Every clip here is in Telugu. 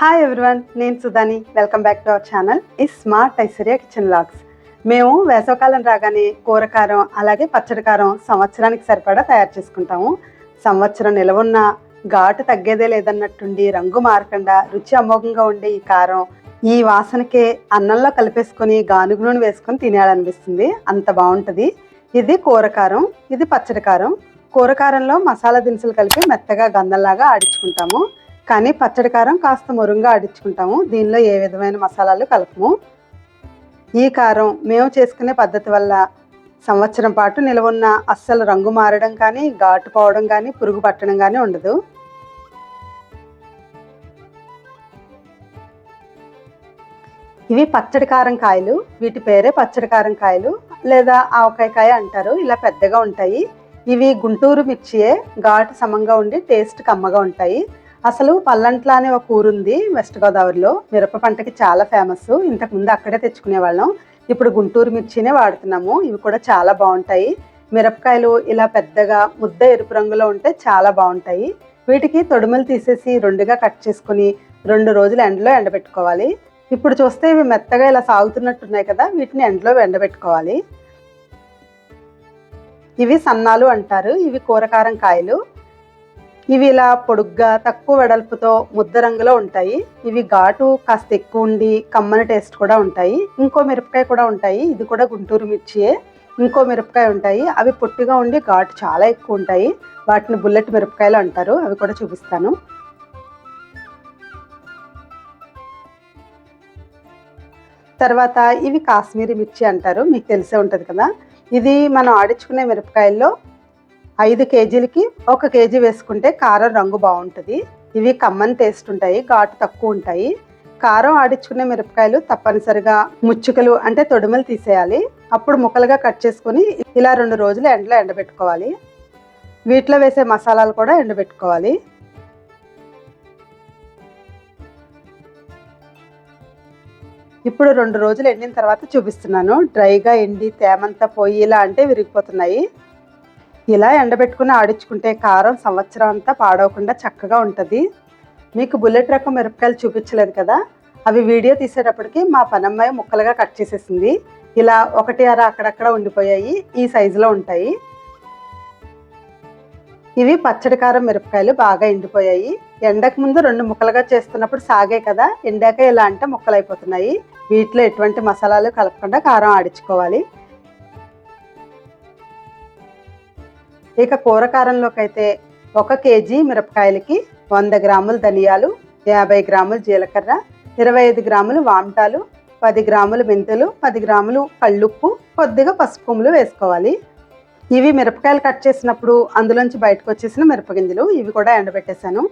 హాయ్ ఎవ్రీవన్ నేను సుధాని. Welcome back to our channel ఈ స్మార్ట్ ఐశ్వర్య కిచెన్ లాగ్స్ మేము వేసవకాలం రాగానే కూరకారం అలాగే పచ్చడి కారం సంవత్సరానికి సరిపడా తయారు చేసుకుంటాము. సంవత్సరం నిలవున్న ఘాటు తగ్గేదే లేదన్నట్టుండి రంగు మారకుండా రుచి అమోఘంగా ఉండే ఈ కారం ఈ వాసనకే అన్నంలో కలిపేసుకొని గానుగు నూనె వేసుకొని తినేయాలనిపిస్తుంది. అంత బాగుంటుంది. ఇది కూరకారం ఇది పచ్చడి కారం. కూరకారంలో మసాలా దినుసులు కలిపి మెత్తగా గంధంలాగా ఆడించుకుంటాము. కానీ పచ్చడి కారం కాస్త మురుంగా ఆడించుకుంటాము దీనిలో ఏ విధమైన మసాలాలు కలపము? ఈ కారం మేము చేసుకునే పద్ధతి వల్ల సంవత్సరం పాటు నిలవున్న అస్సలు రంగు మారడం కానీ ఘాటు పోవడం కానీ పురుగు పట్టడం కానీ ఉండదు. ఇవి పచ్చడి కారం కాయలు. వీటి పేరే పచ్చడి కారం కాయలు లేదా ఆవకాయ కాయ అంటారు. ఇలా పెద్దగా ఉంటాయి. ఇవి గుంటూరు మిర్చియే ఘాటు సమంగా ఉండి టేస్ట్ కమ్మగా ఉంటాయి. అసలు పల్లంట్ల అనే ఒక ఊరుంది వెస్ట్ గోదావరిలో. మిరప పంటకి చాలా ఫేమస్ ఇంతకు ముందు అక్కడే తెచ్చుకునే వాళ్ళం. ఇప్పుడు గుంటూరు మిర్చినే వాడుతున్నాము. ఇవి కూడా చాలా బాగుంటాయి. మిరపకాయలు ఇలా పెద్దగా ముద్ద ఎరుపు రంగులో ఉంటే చాలా బాగుంటాయి. వీటికి తొడుములు తీసేసి రెండుగా కట్ చేసుకుని రెండు రోజులు ఎండలో ఎండబెట్టుకోవాలి. ఇప్పుడు చూస్తే ఇవి మెత్తగా ఇలా సాగుతున్నట్టున్నాయి కదా వీటిని ఎండలో ఎండబెట్టుకోవాలి. ఇవి సన్నాలు అంటారు. ఇవి కూరకారం కాయలు. ఇవి ఇలా పొడుగ్గా తక్కువ వెడల్పుతో ముద్ద రంగులో ఉంటాయి. ఇవి ఘాటు కాస్త ఎక్కువ ఉండి కమ్మని టేస్ట్ కూడా ఉంటాయి. ఇంకో మిరపకాయ కూడా ఉంటాయి. ఇది కూడా గుంటూరు మిర్చియే. ఇంకో మిరపకాయ ఉంటాయి. అవి పొట్టిగా ఉండి ఘాటు చాలా ఎక్కువ ఉంటాయి. వాటిని బుల్లెట్ మిరపకాయలు అంటారు. అవి కూడా చూపిస్తాను. తర్వాత ఇవి కాశ్మీరీ మిర్చి అంటారు. మీకు తెలిసే ఉంటుంది కదా. ఇది మనం ఆడించుకునే మిరపకాయల్లో ఐదు కేజీలకి ఒక కేజీ వేసుకుంటే కారం రంగు బాగుంటుంది. ఇవి కమ్మని టేస్ట్ ఉంటాయి ఘాటు తక్కువ ఉంటాయి. కారం ఆడించుకునే మిరపకాయలు తప్పనిసరిగా ముచ్చుకలు అంటే తొడుమలు తీసేయాలి. అప్పుడు ముక్కలుగా కట్ చేసుకుని ఇలా రెండు రోజులు ఎండలో ఎండబెట్టుకోవాలి. వీటిలో వేసే మసాలాలు కూడా ఎండబెట్టుకోవాలి. ఇప్పుడు రెండు రోజులు ఎండిన తర్వాత చూపిస్తున్నాను. డ్రైగా ఎండి తేమంతా పోయి ఇలా అంటే విరిగిపోతున్నాయి. ఇలా ఎండబెట్టుకుని ఆడించుకుంటే కారం సంవత్సరం అంతా పాడవకుండా చక్కగా ఉంటుంది. మీకు బుల్లెట్ రకం మిరపకాయలు చూపించలేదు కదా? అవి వీడియో తీసేటప్పటికి మా పనమ్మాయి ముక్కలుగా కట్ చేసేసింది. ఇలా ఒకటి అర అక్కడక్కడ ఉండిపోయాయి. ఈ సైజులో ఉంటాయి. ఇవి పచ్చడి కారం మిరపకాయలు బాగా ఎండిపోయాయి. ఎండకు ముందు రెండు ముక్కలుగా చేస్తున్నప్పుడు సాగే కదా? ఎండాక ఇలా అంటే ముక్కలు అయిపోతున్నాయి వీటిలో ఎటువంటి మసాలాలు కలపకుండా కారం ఆడించుకోవాలి. ఇక కూరకారంలోకి అయితే ఒక కేజీ మిరపకాయలకి వంద గ్రాములు ధనియాలు యాభై గ్రాములు జీలకర్ర ఇరవై ఐదు గ్రాములు వామటాలు పది గ్రాములు మెంతులు పది గ్రాములు కళ్ళుప్పు కొద్దిగా పసుపుములు వేసుకోవాలి. ఇవి మిరపకాయలు కట్ చేసినప్పుడు అందులోంచి బయటకు వచ్చేసిన మిరపగింజలు ఇవి కూడా ఎండబెట్టేశాను.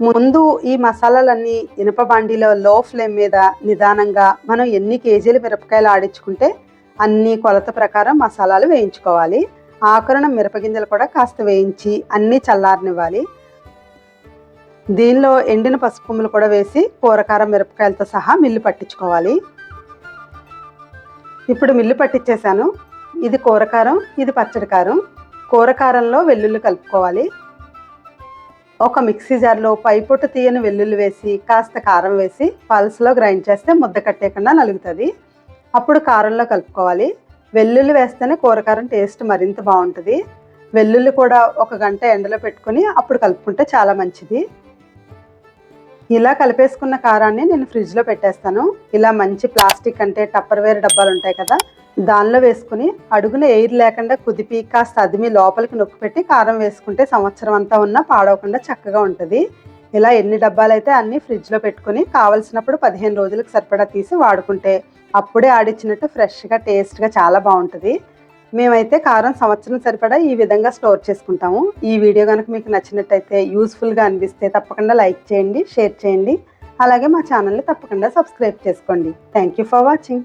ముందు ఈ మసాలాలన్నీ ఇనుప బాండీలో లో ఫ్లేమ్ మీద నిదానంగా మనం ఎన్ని కేజీలు మిరపకాయలు ఆడించుకుంటే అన్ని కొలత ప్రకారం మసాలాలు వేయించుకోవాలి. ఆకురణ మిరపగింజలు కూడా కాస్త వేయించి అన్నీ చల్లారనివ్వాలి. దీనిలో ఎండిన పసుపుములు కూడా వేసి కూరకారం మిరపకాయలతో సహా మిల్లు పట్టించుకోవాలి. ఇప్పుడు మిల్లు పట్టించేశాను ఇది కూరకారం ఇది పచ్చడి కారం. కూరకారంలో వెల్లుల్లి కలుపుకోవాలి. ఒక మిక్సీ జార్లో పైపొట్టు తీయని వెల్లుల్లి వేసి కాస్త కారం వేసి పల్స్లో గ్రైండ్ చేస్తే ముద్ద కట్టేయకుండా నలుగుతుంది. అప్పుడు కారంలో కలుపుకోవాలి. వెల్లుల్లి వేస్తేనే కూరకారం టేస్ట్ మరింత బాగుంటుంది. వెల్లుల్లి కూడా ఒక గంట ఎండలో పెట్టుకుని అప్పుడు కలుపుకుంటే చాలా మంచిది. ఇలా కలిపేసుకున్న కారాన్ని నేను ఫ్రిడ్జ్లో పెట్టేస్తాను. ఇలా మంచి ప్లాస్టిక్ అంటే టప్పర్వేర్ డబ్బాలు ఉంటాయి కదా దానిలో వేసుకుని అడుగున ఎయిర్ లేకుండా కుదిపి కాస్త అదిమి లోపలికి నొక్కి పెట్టి కారం వేసుకుంటే సంవత్సరం అంతా ఉన్నా పాడవకుండా చక్కగా ఉంటుంది. ఇలా ఎన్ని డబ్బాలు అయితే ఫ్రిడ్జ్లో పెట్టుకుని కావలసినప్పుడు పదిహేను రోజులకు సరిపడా తీసి వాడుకుంటే అప్పుడే ఆడిచ్చినట్టు ఫ్రెష్గా టేస్ట్గా చాలా బాగుంటుంది. మేమైతే కారం సంవత్సరం సరిపడా ఈ విధంగా స్టోర్ చేసుకుంటాము. ఈ వీడియో కనుక మీకు నచ్చినట్టయితే యూస్ఫుల్గా అనిపిస్తే తప్పకుండా లైక్ చేయండి షేర్ చేయండి. అలాగే మా ఛానల్ని తప్పకుండా సబ్స్క్రైబ్ చేసుకోండి. Thank you for watching.